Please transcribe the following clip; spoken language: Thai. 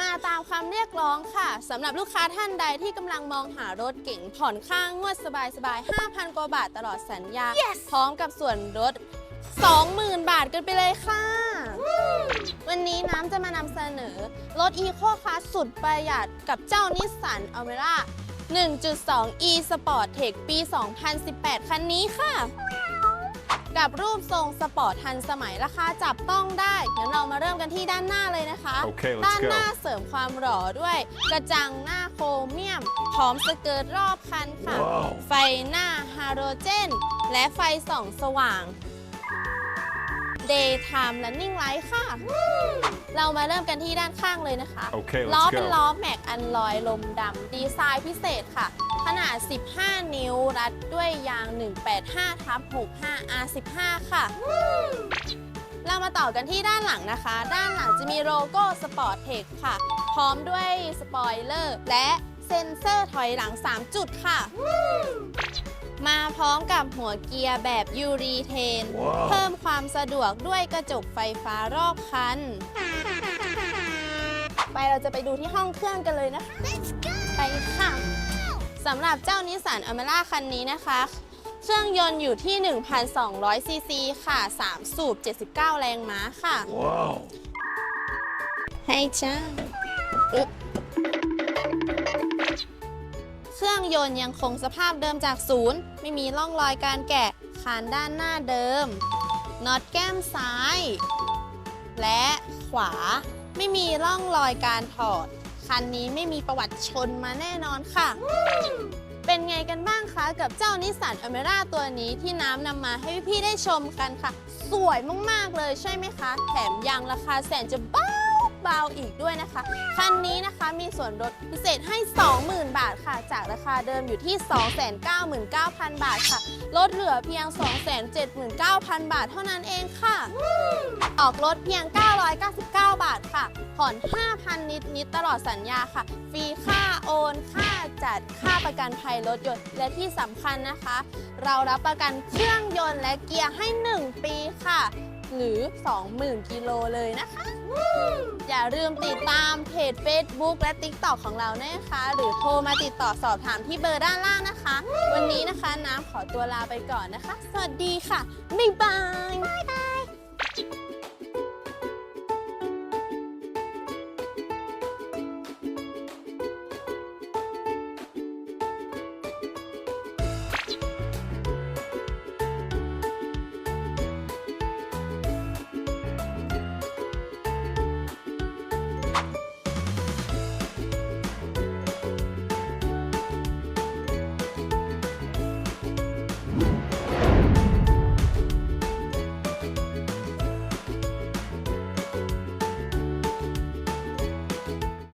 มาตามคำเรียกร้องค่ะสำหรับลูกค้าท่านใดที่กำลังมองหารถเก๋งผ่อนค่างวดสบายๆ 5,000 กว่าบาทตลอดสัญญาพร้อมกับส่วนลด20,000 บาทกันไปเลยค่ะ วันนี้น้ำจะมานำเสนอ รถ Eco Class สุดประหยัดกับเจ้านิสสันอ l เมร่า1.2 e Sport Tech ปี 2018 คันนี้ค่ะ กับรูปทรงสปอร์ตทันสมัยราคาจับต้องได้งั้นเรามาเริ่มกันที่ด้านหน้าเลยนะคะ Okay, let's ด้านห go. น้าเสริมความหล่อด้วย กระจังหน้าโครเมียม พร้อมสเกิร์ตรอบคันค่ะว้าวไฟหน้าฮาโลเจน และไฟส่องสว่าง Daytime Running Light ค่ะ เรามาเริ่มกันที่ด้านข้างเลยนะคะ Okay, ล้อ let's เป็น go. ล้อแม็กอันลอยลมดำดีไซน์พิเศษค่ะ ขนาด 15 นิ้วรัดด้วยยาง 185ทับ65 R15 ค่ะ เรามาต่อกันที่ด้านหลังนะคะ ด้านหลังจะมีโลโก้ Sport Tech ค่ะ พร้อมด้วยสปอยเลอร์ และเซ็นเซอร์ถอยหลัง 3 จุดค่ะ มาพร้อมกับหัวเกียร์แบบยูรีเทนว้าวเพิ่มความสะดวกด้วยกระจกไฟฟ้ารอบคัน ไปเราจะไปดูที่ห้องเครื่องกันเลยนะคะ ไปค่ะสำหรับเจ้านิสสันอเมร่าคันนี้นะคะ เครื่องยนต์อยู่ที่ 1,200 ซีซีค่ะ 3 สูบ 79 แรงม้าค่ะ Wow. ให้จ้า รื่องยนต์ยังคงสภาพเดิมจากศูนย์ ไม่มีร่องรอยการแกะคานด้านหน้าเดิมน็อตแก้มซ้าย และขวา ไม่มีร่องรอยการถอด คันนี้ไม่มีประวัติชนมาแน่นอนค่ะ เป็นไงกันบ้างคะกับเจ้านิสสันอเมร่าตัวนี้ที่น้ำนำมาให้พี่ๆได้ชมกันค่ะ สวยมาก ๆ เลยใช่ไหมคะ แถมยางราคาแสนจะเบา บาอีกด้วยนะคะ คันนี้นะคะมีส่วนลดพิเศษให้ 20,000 บาทค่ะ จากราคาเดิมอยู่ที่ 299,000 บาทค่ะ ลดเหลือเพียง 279,000 บาทเท่านั้นเองค่ะ ออกรถเพียง 999 บาทค่ะ ผ่อน 5,000 นิดนิดๆตลอดสัญญาค่ะ ฟรีค่าโอน ค่าจัด ค่าประกันภัยรถยนต์ และที่สำคัญนะคะ เรารับประกันเครื่องยนต์และเกียร์ให้ 1 ปีค่ะ หรือ 20,000 กิโลเลยนะคะ อย่าลืมติดตามเพจ Facebook และ TikTok ของเรานะคะ หรือโทรมาติดต่อสอบถามที่เบอร์ด้านล่างนะคะ วันนี้นะคะน้ำขอตัวลาไปก่อนนะคะ สวัสดีค่ะ บ๊ายบาย